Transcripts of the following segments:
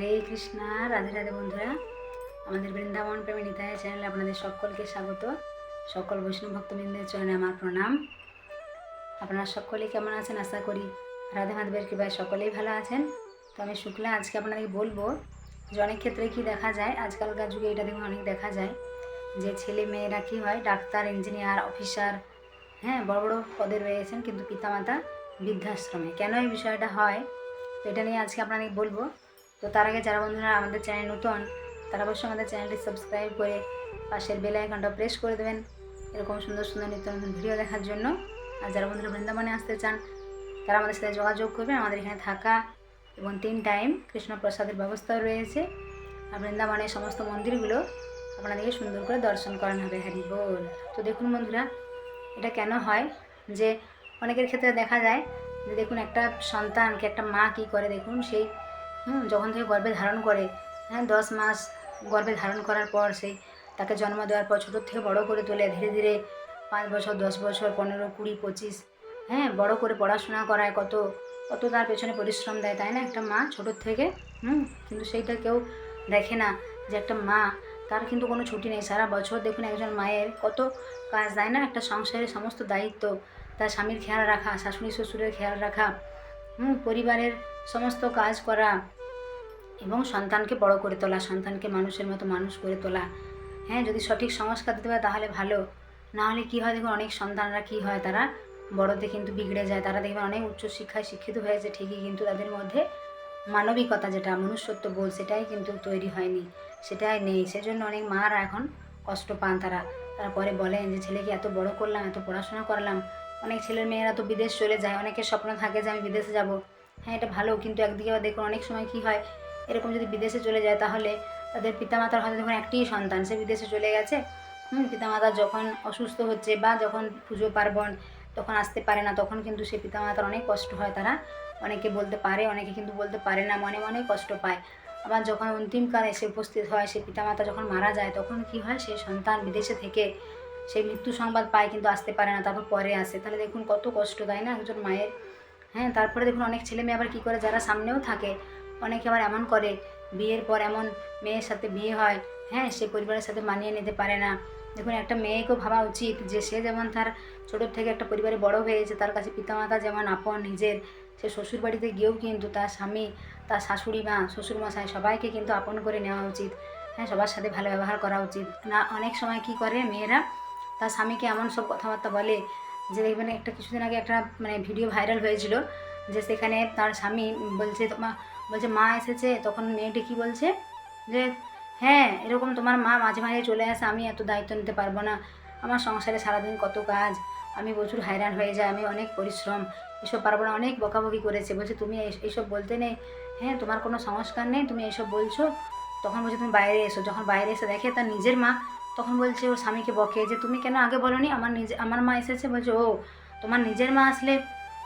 হরে কৃষ্ণা, রাধে রাধে বন্ধুরা। আমাদের বৃন্দাবন প্রেমী নিতায় চ্যানেলে আপনাদের সকলকে স্বাগত। সকল বৈষ্ণব ভক্তবৃন্দের চরণে আমার প্রণাম। আপনারা সকলেই কেমন আছেন? আশা করি রাধে মাধবের কৃপায় সকলেই ভালো আছেন। তো আমি শুক্লা, আজকে আপনাদেরকে বলব যে অনেক ক্ষেত্রে কি দেখা যায়, আজকালকার যুগে এটা দেখুন অনেক দেখা যায় যে ছেলে মেয়েরা কী হয়, ডাক্তার, ইঞ্জিনিয়ার, অফিসার হ্যাঁ বড় বড় পদে রয়েছেন কিন্তু পিতামাতা বৃদ্ধাশ্রমে। কেন এই বিষয়টা হয়? তো এটা নিয়ে আজকে আপনাদের বলব তো তার আগে যারা বন্ধুরা আমাদের চ্যানেল নতুন, তারা অবশ্যই আমাদের চ্যানেলটি সাবস্ক্রাইব করে পাশের বেল আইকনটা প্রেস করে দেবেন। এরকম সুন্দর সুন্দর নিত্য নতুন ভিডিও দেখার জন্য। আর যারা বন্ধুরা বৃন্দাবনে আসতে চান, তারা আমাদের সাথে যোগাযোগ করবেন। আমাদের এখানে থাকা এবং তিন টাইম কৃষ্ণ প্রসাদের ব্যবস্থাও রয়েছে। আর বৃন্দাবনের সমস্ত মন্দিরগুলো আপনাদেরকে সুন্দর করে দর্শন করানো হবে। হ্যারি বল। তো দেখুন বন্ধুরা, এটা কেন হয় যে অনেকের ক্ষেত্রে দেখা যায় যে দেখুন একটা সন্তানকে একটা মা কী করে দেখুন, সেই হুম, যখন থেকে গর্ভে ধারণ করে হ্যাঁ দশ মাস গর্ভে ধারণ করার পর সেই তাকে জন্ম দেওয়ার পর ছোটোর থেকে বড় করে তোলে, ধীরে ধীরে পাঁচ বছর, দশ বছর, পনেরো, কুড়ি, পঁচিশ হ্যাঁ বড় করে পড়াশোনা করায়, কত কত তার পেছনে পরিশ্রম দেয়, তাই না? একটা মা ছোটোর থেকে, হুম, কিন্তু সেইটা কেউ দেখে না যে একটা মা, তার কিন্তু কোনো ছুটি নেই। সারা বছর দেখুন একজন মায়ের কত কাজ দেয় না? একটা সংসারের সমস্ত দায়িত্ব, তার স্বামীর খেয়াল রাখা, শাশুড়ি, শ্বশুরের খেয়াল রাখা, হুম, পরিবারের সমস্ত কাজ করা এবং সন্তানকে বড় করে তোলা, সন্তানকে মানুষের মতো মানুষ করে তোলা। হ্যাঁ যদি সঠিক সংস্কার দিতে পারে তাহলে ভালো। না হলে কী হয় দেখুন, অনেক সন্তানরা কী হয়, তারা বড়তে কিন্তু বিগড়ে যায়। তারা দেখবেন অনেক উচ্চশিক্ষায় শিক্ষিত হয়েছে ঠিকই, কিন্তু তাদের মধ্যে মানবিকতা যেটা, মনুষ্যত্ব বোধ, সেটাই কিন্তু তৈরি হয়নি। সেটাই নেই। সেজন্য অনেক মারা এখন কষ্ট পান তারা। তারপরে বলেন যে, ছেলেকে এত বড় করলাম, এত পড়াশোনা করলাম। অনেক ছেলের মেয়েরা তো বিদেশ চলে যায়। অনেকের স্বপ্ন থাকে যে, আমি বিদেশে যাব। হ্যাঁ এটা ভালো, কিন্তু একদিকে দেখুন অনেক সময় কী হয়, এরকম যদি বিদেশে চলে যায় তাহলে তাদের পিতামাতার হয়তো দেখুন একটিই সন্তান, সে বিদেশে চলে গেছে, হুম, পিতামাতা যখন অসুস্থ হচ্ছে বা যখন পুজো পার্বণ তখন আসতে পারে না, তখন কিন্তু সে পিতামাতার অনেক কষ্ট হয়, তারা অনেকে বলতে পারে, অনেকে কিন্তু বলতে পারে না, মনে মনে কষ্ট পায়। আবার যখন অন্তিমকালে এসে উপস্থিত হয়, সে পিতামাতা যখন মারা যায়, তখন কি হয় সেই সন্তান বিদেশে থেকে সেই মৃত্যু সংবাদ পায়, কিন্তু আসতে পারে না, তারপর পরে আসে। তাহলে দেখুন কত কষ্ট, তাই না? একজন মায়ের হ্যাঁ তারপরে দেখুন অনেক ছেলে মেয়ে আবার কী করে, যারা সামনেও থাকে, অনেকে আবার এমন করে, বিয়ের পর এমন মেয়ের সাথে বিয়ে হয় হ্যাঁ সে পরিবারের সাথে মানিয়ে নিতে পারে না। দেখুন একটা মেয়েকেও ভাবা উচিত যে, সে যেমন তার ছোটোর থেকে একটা পরিবারে বড় হয়েছে, তার কাছে পিতামাতা যেমন আপন, নিজের, সে শ্বশুর বাড়িতে গিয়েও কিন্তু তার স্বামী, তার শাশুড়ি মা শ্বশুরমশাই সবাইকে কিন্তু আপন করে নেওয়া উচিত। হ্যাঁ সবার সাথে ভালো ব্যবহার করা উচিত। না, অনেক সময় কি করে মেয়েরা, তার স্বামীকে এমন সব কথাবার্তা বলে যে দেখবেন একটা কিছুদিন আগে একটা মানে ভিডিও ভাইরাল হয়েছিল যে সেখানে তার স্বামী বলছে তোমার বলছে, মা এসেছে। তখন মেয়েটি কি বলছে? যে হ্যাঁ এরকম তোমার মা মাঝে মাঝে চলে আসে, আমি এত দায়িত্ব নিতে পারব না। আমার সংসারে সারাদিন কত কাজ, আমি প্রচুর হায়রান হয়ে যায় আমি অনেক পরিশ্রম, এসব পারব না অনেক বকাবকি করেছে। বলছে, তুমি এইসব বলতে নেই। হ্যাঁ তোমার কোনো সংস্কার নেই, তুমি এইসব বলছো? তখন বলছে, তুমি বাইরে এসো। যখন বাইরে এসে দেখে তার নিজের মা তখন বলছে, ওর স্বামীকে বকে। যে, তুমি কেন আগে বলনি? আমার নিজে, আমার মা এসেছে। বলছে, ও, তোমার নিজের মা আসলে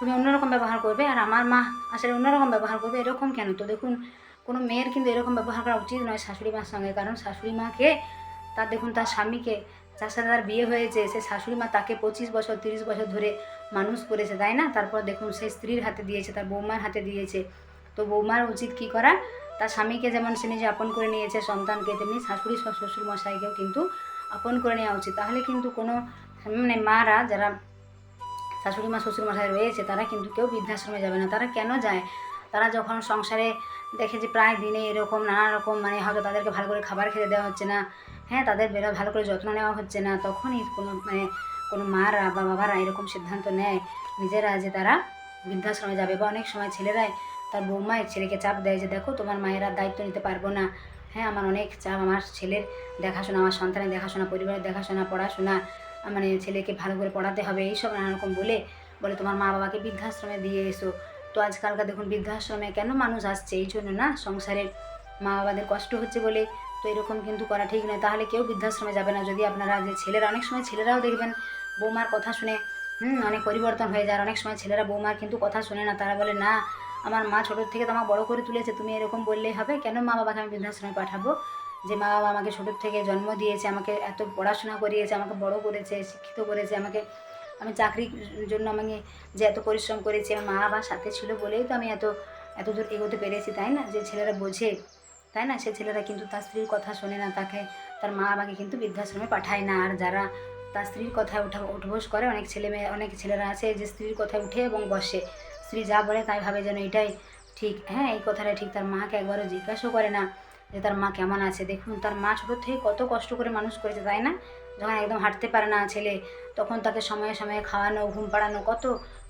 তুমি অন্যরকম ব্যবহার করবে আর আমার মা আসলে অন্যরকম ব্যবহার করবে? এরকম কেন? তো দেখুন, কোনো মেয়ের কিন্তু এরকম ব্যবহার করা উচিত নয় শাশুড়ি মার সঙ্গে। কারণ শাশুড়ি মাকে, তার দেখুন, তার স্বামীকে, যার সাথে তার বিয়ে হয়েছে, সে শাশুড়ি মা তাকে পঁচিশ বছর, তিরিশ বছর ধরে মানুষ করেছে, তাই না? তারপর দেখুন, সে স্ত্রীর হাতে দিয়েছে, তার বৌমার হাতে দিয়েছে। তো বৌমার উচিত কী করা? তার স্বামীকে যেমন সে নিজে আপন করে নিয়েছে, সন্তানকে তেমনি শাশুড়ি শ্বশুর মশাইকেও কিন্তু আপন করে নেওয়া উচিত। তাহলে কিন্তু কোনো মানে মারা যারা শাশুড়ি মা শ্বশুর মশাই রয়েছে, তারা কিন্তু কেউ বৃদ্ধাশ্রমে যাবে না। তারা কেন যায়? তারা যখন সংসারে দেখে যে প্রায় দিনে এরকম, নানা রকম মানে হয়তো তাদেরকে ভালো করে খাবার খেতে দেওয়া হচ্ছে না হ্যাঁ তাদের বেরো ভালো করে যত্ন নেওয়া হচ্ছে না, তখনই কোনো মানে কোনো মারা বা বাবারা এরকম সিদ্ধান্ত নেয়। নিজেরা যে তারা বৃদ্ধাশ্রমে যাবে বা অনেক সময় ছেলেরাই তার বৌমায়ের ছেলেকে চাপ দেয় যে, দেখো, তোমার মায়ের দায়িত্ব নিতে পারব না। হ্যাঁ আমার অনেক চাপ। আমার ছেলের দেখাশোনা, আমার সন্তানের দেখাশোনা, পরিবারের দেখাশোনা, পড়াশোনা মানে ছেলেকে ভালো করে পড়াতে হবে, এইসব নানা রকম বলে বলে তোমার মা বাবাকে বৃদ্ধাশ্রমে দিয়ে এসো। তো আজকালকার দেখুন, বৃদ্ধাশ্রমে কেন মানুষ আসছে? এই জন্য না সংসারে মা বাবাদের কষ্ট হচ্ছে বলে। তো এরকম কিন্তু করা ঠিক নয়। তাহলে কেউ বৃদ্ধাশ্রমে যাবে না। যদি আপনারা যে ছেলেরা, অনেক সময় ছেলেরাও দেখবেন, বৌমার কথা শুনে, হুম, অনেক পরিবর্তন হয়ে যায়। অনেক সময় ছেলেরা বৌমার কিন্তু কথা শুনে না। তারা বলে, না আমার মা ছোটোর থেকে তো আমার বড়ো করে তুলেছে, তুমি এরকম বললেই হবে। কেন মা বাবাকে আমি বৃদ্ধাশ্রমে পাঠাবো? যে মা বাবা আমাকে ছোটোর থেকে জন্ম দিয়েছে, আমাকে এত পড়াশোনা করিয়েছে, আমাকে বড় করেছে, শিক্ষিত করেছে, আমাকে, আমি চাকরির জন্য আমি যে এত পরিশ্রম করেছি আমার মা বাবার সাথে ছিল বলেই তো আমি এত এত দূর এগোতে পেরেছি, তাই না? যে ছেলেরা বোঝে, তাই না? সে ছেলেরা কিন্তু তার স্ত্রীর কথা শোনে না, তাকে, তার মা বাবাকে কিন্তু বৃদ্ধাশ্রমে পাঠায় না। আর যারা তার স্ত্রীর কথায় উঠা, উঠবোস করে, অনেক ছেলে মেয়ে, অনেক ছেলেরা আছে যে স্ত্রীর কথায় উঠে এবং বসে। স্ত্রী যা বলে তাই ভাবে যেন এটাই ঠিক। হ্যাঁ এই কথাটা ঠিক। তার মাকে একবারও জিজ্ঞাসাও করে না যে তার মা কেমন আছে। দেখুন, তার মা ছোটো থেকে কত কষ্ট করে মানুষ করেছে, তাই না? যখন একদম হাঁটতে পারে না ছেলে, তখন তাকে সময়ে সময়ে খাওয়ানো, ঘুম পাড়ানো, কত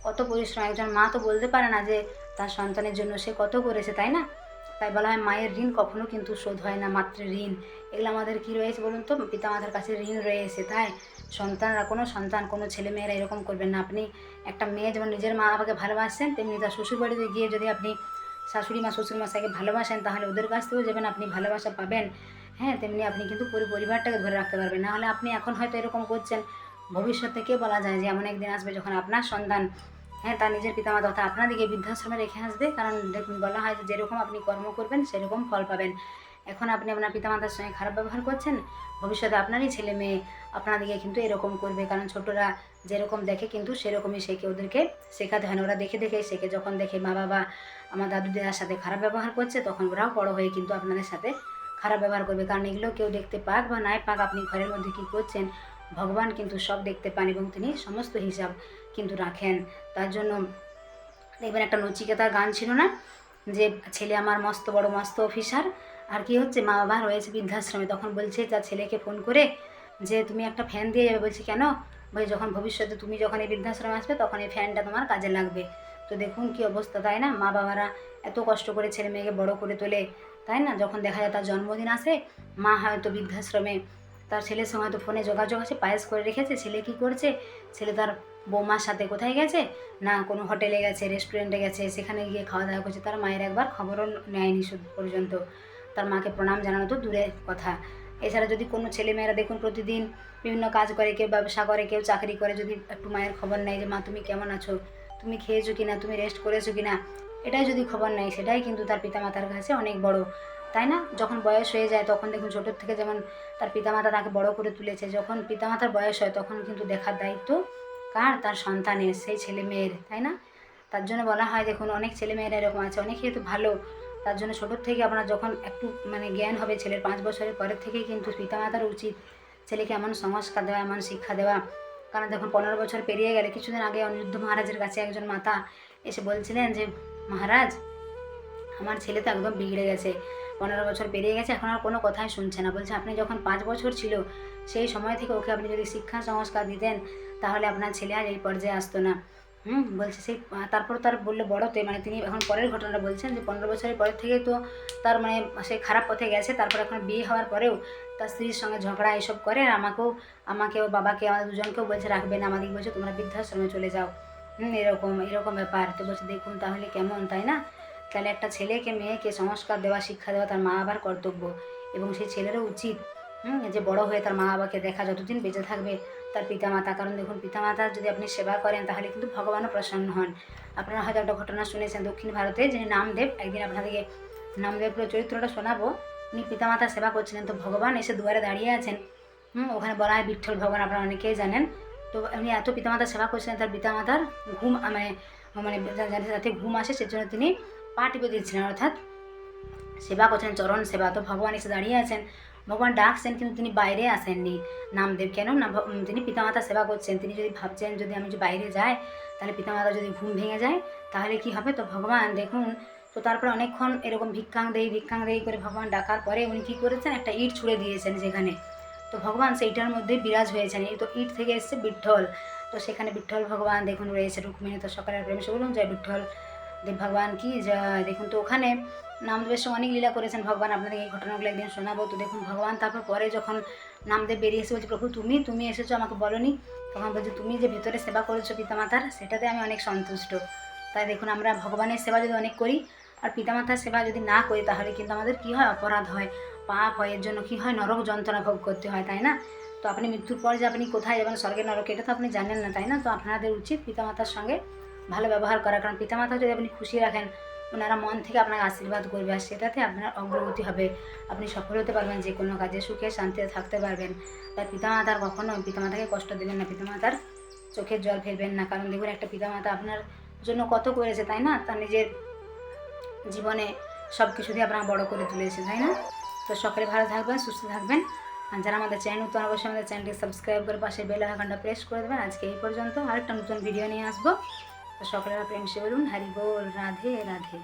কত পরিশ্রম। একজন মা তো বলতে পারে না যে তার সন্তানের জন্য সে কত করেছে, তাই না? তাই বলা হয় মায়ের ঋণ কখনো কিন্তু শোধ হয় না মাত্র ঋণ। এগুলো আমাদের কী রয়েছে বলুন তো? পিতামাতার কাছে ঋণ রয়েছে, তাই সন্তানরা, কোনো সন্তান, কোনো ছেলে মেয়েরা এরকম করবেন না। আপনি একটা মেয়ে যেমন নিজের মা বাবাকে ভালোবাসেন, তেমনি তার শ্বশুর বাড়িতে গিয়ে যদি আপনি শাশুড়ি মা, শ্বশুর মশাইকে ভালোবাসেন, তাহলে ওদের কাছ থেকেও যাবেন আপনি ভালোবাসা পাবেন হ্যাঁ তেমনি আপনি কিন্তু পুরো পরিবারটাকে ধরে রাখতে পারবেন। নাহলে আপনি এখন হয়তো এরকম করছেন ভবিষ্যতে কে বলা যায় যে এমন একদিন আসবে যখন আপনার সন্তান হ্যাঁ তার নিজের পিতামাতা অর্থাৎ আপনাদিকে বৃদ্ধাশ্রমে রেখে আসবে। কারণ দেখুন, বলা হয় যে যেরকম আপনি কর্ম করবেন, সেরকম ফল পাবেন। এখন আপনি আপনার পিতামাতার সঙ্গে খারাপ ব্যবহার করছেন, ভবিষ্যতে আপনারই ছেলে মেয়ে আপনাদিকে কিন্তু এরকম করবে। কারণ ছোটরা যেরকম দেখে কিন্তু সেরকমই শেখে ওদেরকে শেখাতে হয় না। ওরা দেখে দেখে শেখে। যখন দেখে মা বাবা, আমার দাদু দিদার সাথে খারাপ ব্যবহার করছে, তখন ওরাও বড় হয়ে কিন্তু আপনাদের সাথে খারাপ ব্যবহার করবে। কারণ এগুলো কেউ দেখতে পাক বা নাই পাক, আপনি ঘরের মধ্যে কী করছেন, ভগবান কিন্তু সব দেখতে পান এবং তিনি সমস্ত হিসাব কিন্তু রাখেন। তার জন্য দেখবেন একটা নচিকেতার গান ছিল না? যে, ছেলে আমার মস্ত বড়, মস্ত অফিসার। আর কি হচ্ছে, মা বাবা রয়েছে বৃদ্ধাশ্রমে, তখন বলছে তার ছেলেকে ফোন করে যে তুমি একটা ফ্যান দিয়ে যাবে। বলছি, কেন? বলে, যখন ভবিষ্যতে তুমি যখন এই বৃদ্ধাশ্রমে আসবে, তখন এই ফ্যানটা তোমার কাজে লাগবে। তো দেখুন কি অবস্থা, তাই না? মা বাবারা এত কষ্ট করে ছেলে মেয়েকে বড় করে তোলে, তাই না? যখন দেখা যায় তার জন্মদিন আসে, মা হয়তো বৃদ্ধাশ্রমে তার ছেলের সঙ্গে হয়তো ফোনে যোগাযোগ আছে, পায়েস করে রেখেছে। ছেলে কি করছে? ছেলে তার বৌমার সাথে কোথায় গেছে? না কোনো হোটেলে গেছে রেস্টুরেন্টে গেছে, সেখানে গিয়ে খাওয়া দাওয়া করছে। তার মায়ের একবার খবরও নেয়নি পর্যন্ত। তার মাকে প্রণাম জানানো তো দূরের কথা। এছাড়া যদি কোনো ছেলে মেয়েরা দেখুন প্রতিদিন বিভিন্ন কাজ করে, কেউ ব্যবসা করে, কেউ চাকরি করে, যদি একটু মায়ের খবর নেয় যে, মা, তুমি কেমন আছো? তুমি খেয়েছো কি না তুমি রেস্ট করেছ কি না এটাই যদি খবর নেয়, সেটাই কিন্তু তার পিতামাতার কাছে অনেক বড়। তাই না? যখন বয়স হয়ে যায়, তখন দেখুন ছোটোর থেকে যেমন তার পিতামাতা তাকে বড় করে তুলেছে, যখন পিতামাতার বয়স হয়, তখন কিন্তু দেখার দায়িত্ব কার? তার সন্তানের, সেই ছেলে মেয়ের তাই না? তার জন্য বলা হয়, দেখুন, অনেক ছেলে মেয়েরা এরকম আছে অনেকে তো ভালো তার জন্য ছোটোর থেকে আপনার যখন একটু মানে জ্ঞান হবে ছেলের পাঁচ বছরের পরের থেকেই কিন্তু পিতামাতার উচিত ছেলেকে এমন সংস্কার দেওয়া, এমন শিক্ষা দেওয়া। কারণ দেখুন, পনেরো বছর পেরিয়ে গেলে কিছুদিন আগে অনিরুদ্ধ মহারাজের কাছে একজন মাতা এসে বলছিলেন যে, মহারাজ, আমার ছেলে তো একদম বিগড়ে গেছে। পনেরো বছর পেরিয়ে গেছে, এখন আর কোনো কথাই শুনছে না। বলছে, আপনি যখন পাঁচ বছর ছিল, সেই সময় থেকে ওকে আপনি যদি শিক্ষা, সংস্কার দিতেন, তাহলে আপনার ছেলে আর এই পর্যায়ে আসতো না। হুম। বলছে, সেই তারপর তার বলল বড়তে মানে তিনি এখন পরের ঘটনাটা বলছেন যে, পনেরো বছরের পরের থেকে তো তার মানে সে খারাপ পথে গেছে, তারপর এখন বিয়ে হওয়ার পরেও তার স্ত্রীর সঙ্গে ঝগড়া এসব করে আর আমাকেও আমাকেও, বাবাকে, আমাদের দুজনকেও বলছে, রাখবে না, আমাদেরকে বলছে, তোমরা বৃদ্ধাশ্রমে চলে যাও। হুম, এরকম এরকম ব্যাপার। তো বলছে, দেখুন তাহলে কেমন, তাই না? তাহলে একটা ছেলেকে, মেয়েকে সংস্কার দেওয়া, শিক্ষা দেওয়া তার মা বাবার কর্তব্য এবং সেই ছেলেরও উচিত, হুম, যে বড় হয়ে তার মা বাবাকে দেখা, যতদিন বেঁচে থাকবে তার পিতামাতা। কারণ দেখুন পিতামাতার যদি আপনি সেবা করেন, তাহলে কিন্তু ভগবানও প্রসন্ন হন। আপনারা হয়তো একটা ঘটনা শুনেছেন দক্ষিণ ভারতে, যিনি নামদেব, একদিন আপনাদেরকে নামদেবের চরিত্রটা শোনাবো। উনি পিতামাতার সেবা করছিলেন, তো ভগবান এসে দুয়ারে দাঁড়িয়ে আছেন। হুম, ওখানে বলা হয় বিঠ্ঠল ভগবান, আপনারা অনেকেই জানেন। তো উনি এত পিতামাতার সেবা করছিলেন, তার পিতামাতার ঘুম মানে মানে যাতে ঘুম আসে, সেজন্য তিনি পা টিপে দিচ্ছিলেন অর্থাৎ সেবা করছেন, চরণ সেবা। তো ভগবান এসে দাঁড়িয়ে আছেন। ভগবান ডাকছেন, কিন্তু তিনি বাইরে আসেননি। নামদেব কেন? না তিনি পিতামাতা সেবা করছেন। তিনি যদি ভাবছেন যদি আমি যদি বাইরে যাই, তাহলে পিতামাতা যদি ঘুম ভেঙে যায়, তাহলে কি হবে? তো ভগবান, দেখুন, তো তারপরে অনেকক্ষণ এরকম ভিক্ষাং দেই ভিক্ষাং দেই করে ভগবান ডাকার পরে উনি কী করেছেন? একটা ইট ছুঁড়ে দিয়েছেন সেখানে। তো ভগবান সেইটার মধ্যে বিরাজ হয়েছেন। এই তো ইট থেকে এসছে বিঠ্ঠল তো সেখানে বিঠ্ঠল ভগবান, দেখুন, রয়েছে রুক্মিণী। তো সকালের প্রেম সে বলুন জয় বিঠ্ঠল দেব ভগবান কি দেখুন তো ওখানে নামদেবের সঙ্গে অনেক লীলা করেছেন ভগবান। আপনাদের এই ঘটনাগুলো একদিন শোনাবো। তো দেখুন, ভগবান তারপর পরে যখন নামদেব বেরিয়ে এসে বলছে, প্রভু, তুমি তুমি এসেছ, আমাকে বলনি? তখন বলছে, তুমি যে ভেতরে সেবা করেছ পিতামাতার, সেটাতে আমি অনেক সন্তুষ্ট। তাই দেখুন, আমরা ভগবানের সেবা যদি অনেক করি, আর পিতামাতার সেবা যদি না করি, তাহলে কিন্তু আমাদের কি হয়? অপরাধ হয়। পাপ হয়, এর জন্য কি হয়? নরক যন্ত্রণা ভোগ করতে হয়, তাই না? তো আপনি মৃত্যুর পর যে আপনি কোথায় যাবেন, স্বর্গের নরকে, এটা তো আপনি জানেন না, তাই না? তো আপনাদের উচিত পিতামাতার সঙ্গে ভালো ব্যবহার করা কারণ পিতামাতা যদি আপনি খুশি রাখেন, ওনারা মন থেকে আপনাকে আশীর্বাদ করবে আর সেটাতে আপনার অগ্রগতি হবে। আপনি সফল হতে পারবেন, যে কোনো কাজে সুখে শান্তিতে থাকতে পারবেন। তাই পিতামাতার কখনো পিতামাতাকে কষ্ট দেবেন না, পিতামাতার চোখের জল ফেলবেন না। কারণ দেখুন, একটা পিতামাতা আপনার জন্য কত করেছে, তাই না? তার নিজের জীবনে সব কিছু দিয়ে আপনারা বড় করে তুলেছে, তাই না? তো সকলে ভালো থাকবেন, সুস্থ থাকবেন। আর যারা আমাদের চ্যানেল নতুন, অবশ্যই আমাদের চ্যানেলটি সাবস্ক্রাইব করে পাশে বেল আইকনটা প্রেস করে দেবেন। আজকে এই পর্যন্ত আরেকটা নতুন ভিডিও নিয়ে আসব। তো সকলেরা প্রেম বলুন হরি বল রাধে রাধে।